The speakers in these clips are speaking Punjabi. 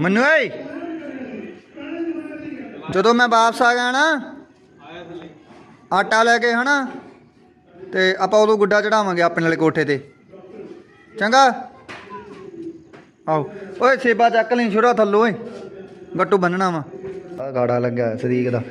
ਮੈਨੂੰ ਓਏ ਜਦੋਂ ਮੈਂ ਵਾਪਸ ਆ ਗਿਆ ਨਾ, ਆਟਾ ਲੈ ਕੇ ਹਨਾ, ਤੇ ਆਪਾਂ ਉਦੋਂ ਗੁੱਡਾ ਚੜਾਵਾਂਗੇ ਆਪਣੇ ਵਾਲੇ ਕੋਠੇ ਤੇ। ਚੰਗਾ? ਆਓ। ਓਏ, ਸੇਬਾ ਚੱਕ ਲਈ ਛੁਰਾ ਥੱਲੋਂ ਓਏ। ਗੱਟੂ ਬੰਨਣਾ ਵਾ। ਆ ਗਾੜਾ ਲੱਗਾ ਹੈ ਸਦੀਕ ਦਾ।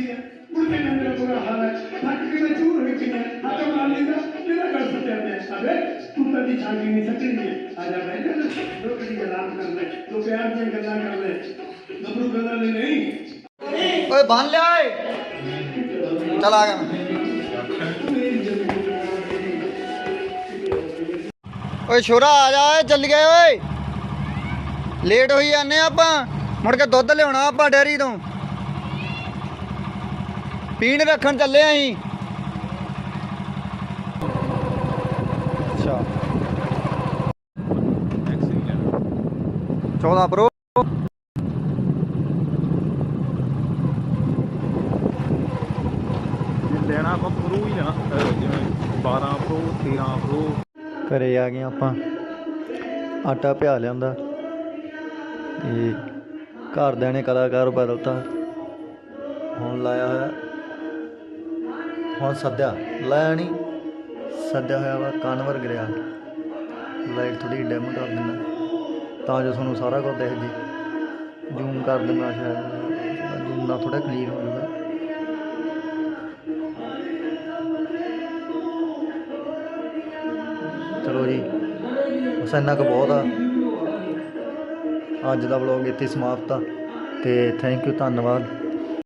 ਅੱਖ ਨਿਕਲਦੀ ਆ ਮੁੜ ਕੇ ਨਾ ਮੇਰਾ ਬੁਰਾ ਹਾਲ ਹੈ। ਥੱਕ ਕੇ ਮੈਂ ਚੂਰ ਹੋਈ ਪਈ ਆ ਹੱਥ ਮਾਰ ਲੈਂਦਾ। ਤੇਰਾ ਕਰ ਸੱਤਿਆ ਪਿਆ ਅਬੇ ਤੂੰ ਤਾਂ ਦੀ ਛਾਂਗੀ ਨਹੀਂ ਸਕਣੀ ਹੈ। ਆ ਜਾ ਬੈਠ ਜਾ। ਲੋਕ ਦੀ ਆਰਾਮ ਕਰ ਲੈ। ਤੂੰ ਪਿਆਰ ਦੀਆਂ ਗੱਲਾਂ ਕਰ ਲੈ। ਗੱਭਰੂ ਗੱਲਾਂ ਲਈ ਨਹੀਂ। ਓਏ ਲਿਆ ਓਏ। ਚਲ ਗਿਆ ਮੈਂ। ਛੋਰਾ, ਆ ਜਾ ਓਏ, ਚੱਲ ਗਏ ਓਏ। ਲੇਟ ਹੋਈ ਜਾਂਦੇ ਆ ਆਪਾਂ। ਮੁੜ ਕੇ ਦੁੱਧ ਲਿਆਉਣਾ ਆਪਾਂ ਡੈਰੀ ਤੋਂ। ਪੀਣ ਰੱਖਣ ਚੱਲੇ ਆਂ ਅਸੀਂ। ਅੱਛਾ। 14 ਪ੍ਰੋ। ਲੈਣਾ ਆਪਾਂ ਪ੍ਰੋ ਹੀ ਲੈਣਾ। ਅਹ ਜਿਵੇਂ 12 ਪ੍ਰੋ 13 ਪ੍ਰੋ। ਘਰੇ ਆ ਗਏ ਆਪਾਂ। ਆਟਾ ਪਿਆ ਲਿਆਂਦਾ। ਤੇ ਘਰਦਿਆਂ ਨੇ ਕਲਾਕਾਰ ਬਦਲਤਾ। ਹੁਣ ਲਾਇਆ ਹੋਇਆ। ਹੁਣ ਸੱਦਿਆ। ਲਾਇਆ ਨਹੀਂ ਸੱਦਿਆ ਹੋਇਆ ਵਾ ਕਨਵਰ ਗਰਿਆ। ਲਾਈਟ ਥੋੜੀ ਡੈਮ ਕਰ ਦਿੰਦਾ। ਤਾਂ ਜੋ ਤੁਹਾਨੂੰ ਸਾਰਾ ਕੁਝ ਦਿਖ ਜੇ। ਜ਼ੂਮ ਕਰ ਦਿੰਦਾ ਸ਼ਾਇਦ। ਜ਼ੂਮ ਨਾਲ ਥੋੜਾ ਕਲੀਅਰ ਹੋ ਜਾਊਗਾ। ਚਲੋ ਜੀ, ਬਸ ਇੰਨਾ ਕੁ ਬਹੁਤ ਆ। ਅੱਜ ਦਾ ਵਲੌਗ ਇੱਥੇ ਸਮਾਪਤ ਆ। ਤੇ ਥੈਂਕ ਯੂ ਧੰਨਵਾਦ।